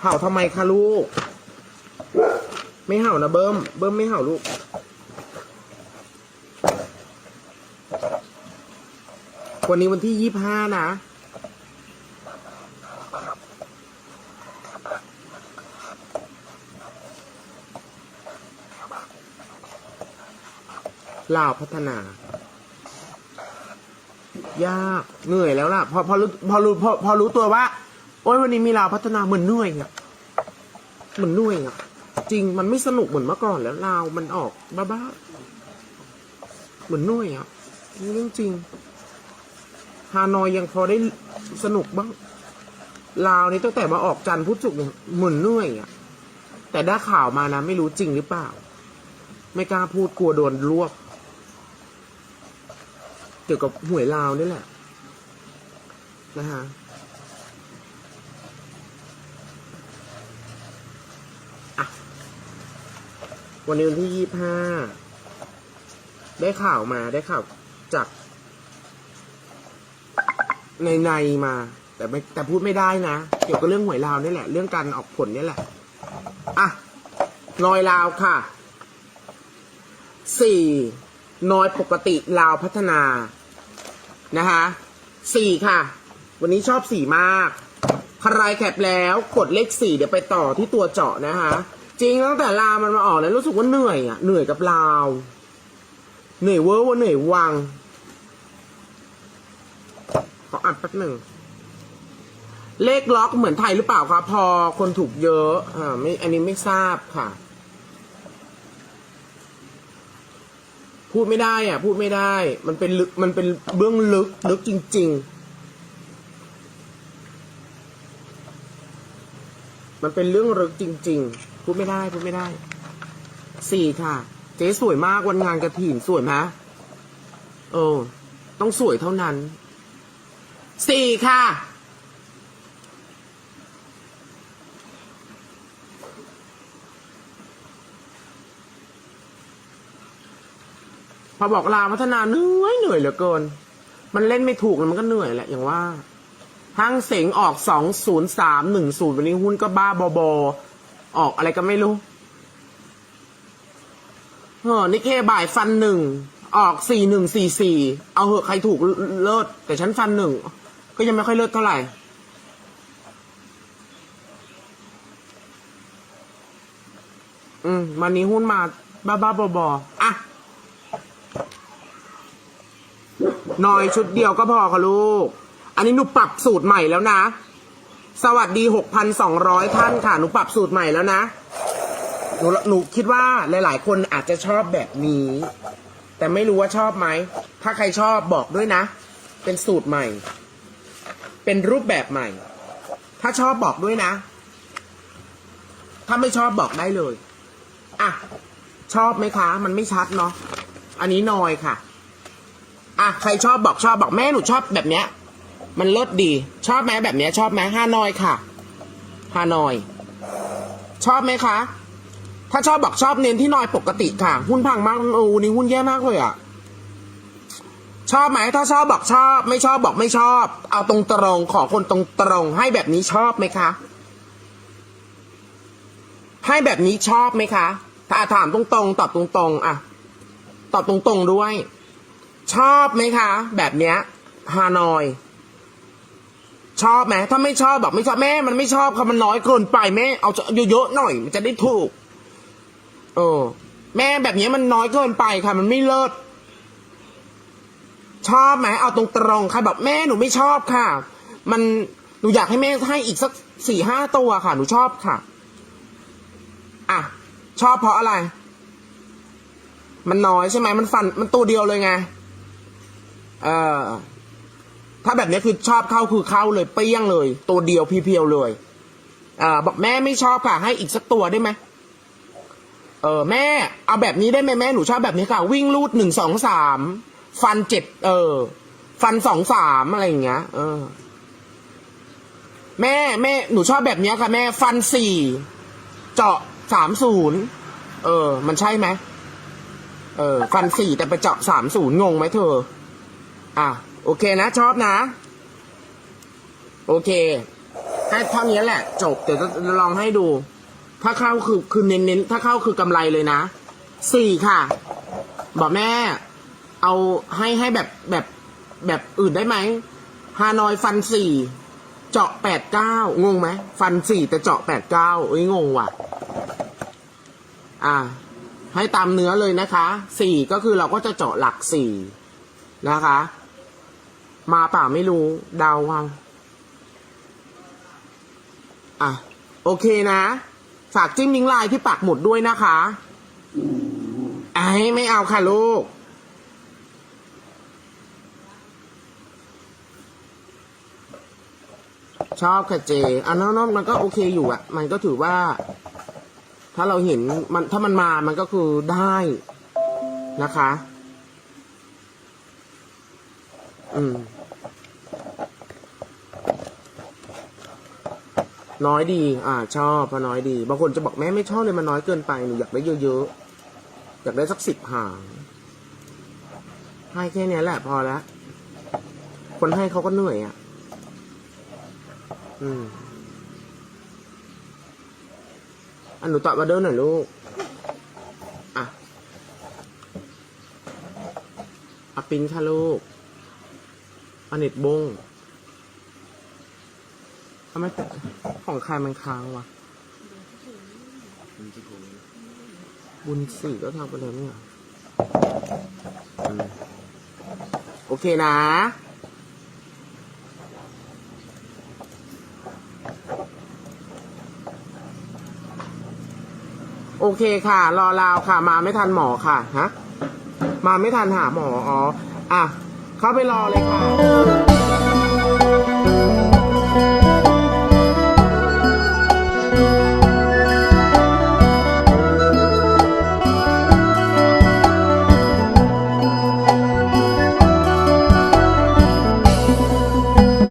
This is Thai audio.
เห่าทำไมคะลูก ไม่เห่านะเบิ้ม เบิ้มไม่เห่าลูก วันนี้วันที่ยี่ห้านะ ลาวพัฒนา ยาก เหนื่อยแล้วล่ะ พอพอรู้พอรู้พอพอรู้ตัวว่า โอ้ยวันนี้มีลาวพัฒนาเหมือนเหนื่อยอะเหมือนเหนื่อยอะจริงมันไม่สนุกเหมือนเมื่อก่อนแล้วลาวมันออกบ้าๆเหมือนเหนื่อยอะเรื่องจริงฮานอยยังพอได้สนุกบ้างลาวนี่ตั้งแต่มาออกจันพุธศุกเนี่ยหมือนเหนื่อยอะแต่ได้ข่าวมานะ ไม่รู้จริงหรือเปล่า ไม่กล้าพูดกลัวโดนรวบเกี่ยวกับหวยลาวนี่แหละ นะฮะ วันนี้วันที่ยี่ห้าได้ข่าวมาได้ข่าวจาก ในในมา แต่ไม่แต่พูดไม่ได้นะ เกี่ยวกับเรื่องหวยลาวนี่แหละ เรื่องการออกผลนี่แหละ อะนอยลาวค่ะสี่นอยปกติลาวพัฒนา นะคะสี่ค่ะ วันนี้ชอบสี่มาก ใครแคปแล้วกดเลขสี่เดี๋ยวไปต่อที่ตัวเจาะนะคะ จริงตั้งแต่ลาวมันมาออกแล้วรู้สึกว่าเหนื่อยอะเหนื่อยกับลาว เหนื่อยเวอร์ว่าเหนื่อยวังขออัดแป๊บหนึ่งเลขล็อกเหมือนไทยหรือเปล่าคะพอคนถูกเยอะอ่าไม่อันนี้ไม่ทราบค่ะ พูดไม่ได้อะ พูดไม่ได้ มันเป็นลึกมันเป็นเบื้องลึกลึกจริง ๆ มันเป็นเรื่องลึกจริง ๆ พูดไม่ได้พูดไม่ได้ สี่ค่ะ เจ๊สวยมากวันงานกระถิ่นสวยไหมเออ ต้องสวยเท่านั้น สี่ค่ะ พอบอกลาพัฒนาเหนื่อยเหนื่อยเหลือเกิน มันเล่นไม่ถูกแล้วมันก็เหนื่อยแหละอย่างว่าห้างเสงออกสองศูนย์สามหนึ่งศูนย์วันนี้หุ้นก็บ้าบอบอ ออกอะไรก็ไม่รู้เออนิเคบ่ายฟันหนึ่ง ออกสี่หนึ่งสี่สี่ เอาเหอะใครถูกเลิศ แต่ฉันฟันหนึ่ง ก็ยังไม่ค่อยเลิศเท่าไหร่ อืม วันนี้หุ้นมาบ้าบ้าบอบออะหน่อยชุดเดียวก็พอค่ะลูก อันนี้หนูปรับสูตรใหม่แล้วนะ สวัสดี 6,200 ท่านค่ะ หนูปรับสูตรใหม่แล้วนะ หนูหนูคิดว่าหลาย ๆ คนอาจจะชอบแบบนี้ แต่ไม่รู้ว่าชอบไหม ถ้าใครชอบบอกด้วยนะ เป็นสูตรใหม่ เป็นรูปแบบใหม่ ถ้าชอบบอกด้วยนะ ถ้าไม่ชอบบอกได้เลย อะ ชอบไหมคะ มันไม่ชัดเนาะ อันนี้นอยค่ะ อะ ใครชอบบอกชอบบอกแม่หนูชอบแบบเนี้ย มันเลิศดี ชอบไหมแบบนี้ชอบไหมฮานอยค่ะฮานอย ชอบไหมคะ ถ้าชอบบอกชอบเน้นที่นอยปกติค่ะ หุ้นพังมากโอ้นี่หุ้นแย่มากเลยอะชอบไหมถ้าชอบบอกชอบ ไม่ชอบบอกไม่ชอบ เอาตรงตรงขอคนตรงตรงให้แบบนี้ชอบไหมคะ ให้แบบนี้ชอบไหมคะ ถ้าถามตรงๆตอบตรงๆอะตอบตรงๆด้วย ชอบไหมคะ แบบเนี้ยฮานอย ชอบไหมถ้าไม่ชอบบอกไม่ชอบแม่มันไม่ชอบค่ะมันน้อยเกินไปแม่เอาเยอะๆหน่อย มันจะได้ถูก เออ แม่แบบนี้มันน้อยเกินไปค่ะ มันไม่เลิศชอบไหมเอาตรงๆใครบอกแม่หนูไม่ชอบค่ะ มันหนูอยากให้แม่ให้อีกสักสี่ห้าตัวค่ะ หนูชอบค่ะ อะ ชอบเพราะอะไร มันน้อยใช่ไหมมันฟันมันตัวเดียวเลยไง เออ ถ้าแบบนี้คือชอบเข้าคือเข้าเลยเปี้ยงเลย ตัวเดียวเพียวๆเลยอ่าบอกแม่ไม่ชอบค่ะให้อีกสักตัวได้ไหมเออแม่ เอาแบบนี้ได้ไหมแม่หนูชอบแบบนี้ค่ะ วิ่งลูดหนึ่งสองสามฟันเจ็ดเออ ฟันสองสามอะไรอย่างเงี้ย เออ แม่แม่หนูชอบแบบเนี้ยค่ะ แม่ ฟันสี่เจาะสามศูนย์เออ มันใช่ไหมเออ ฟันสี่แต่ไปเจาะสามศูนย์งงไหมเธอ อะ โอเคนะ ชอบนะ โอเคให้เท่านี้แหละ จบ เดี๋ยวจะลองให้ดู ถ้าเข้าคือคือเน้นๆถ้าเข้าคือกำไรเลยนะสี่ค่ะ บอกแม่ เอาให้ให้แบบแบบแบบอื่นได้ไหมฮานอยฟันสี่เจาะแปดเก้างงไหมฟันสี่แต่เจาะแปดเก้าเอ้ยงงว่ะ อ่า ให้ตามเนื้อเลยนะคะสี่ก็คือเราก็จะเจาะหลักสี่นะคะ มาป่าไม่รู้เดาเอาอะ โอเคนะ ฝากจิ้มลิงก์ไลน์ที่ปักหมุดด้วยนะคะไอ้ไม่เอาค่ะลูก ชอบค่ะเจอันนั้นมันก็โอเคอยู่อะมันก็ถือว่า ถ้าเราเห็นมันถ้ามันมามันก็คือได้นะคะ น้อยดี อ่า ชอบพราะน้อยดี บางคนจะบอกแม่ไม่ชอบเลยมันน้อยเกินไปหนูอยากได้เยอะๆ อยากได้สักสิบหางให้แค่เนี้ยแหละพอแล้ว คนให้เขาก็เหนื่อยอะ อืมอันหนูตอบมาเดินหน่อยลูก อะอะปินค่ะลูก อันเน็ตบงทำไมแต่ของใครมันค้างวะ บุญสี่ก็ทำไปแล้วเนี่ยอืมโอเคนะ โอเคค่ะ รอลาวค่ะ มาไม่ทันหมอค่ะ ฮะ มาไม่ทันหาหมอ อ๋อ อะ เข้าไปรอเลยค่ะ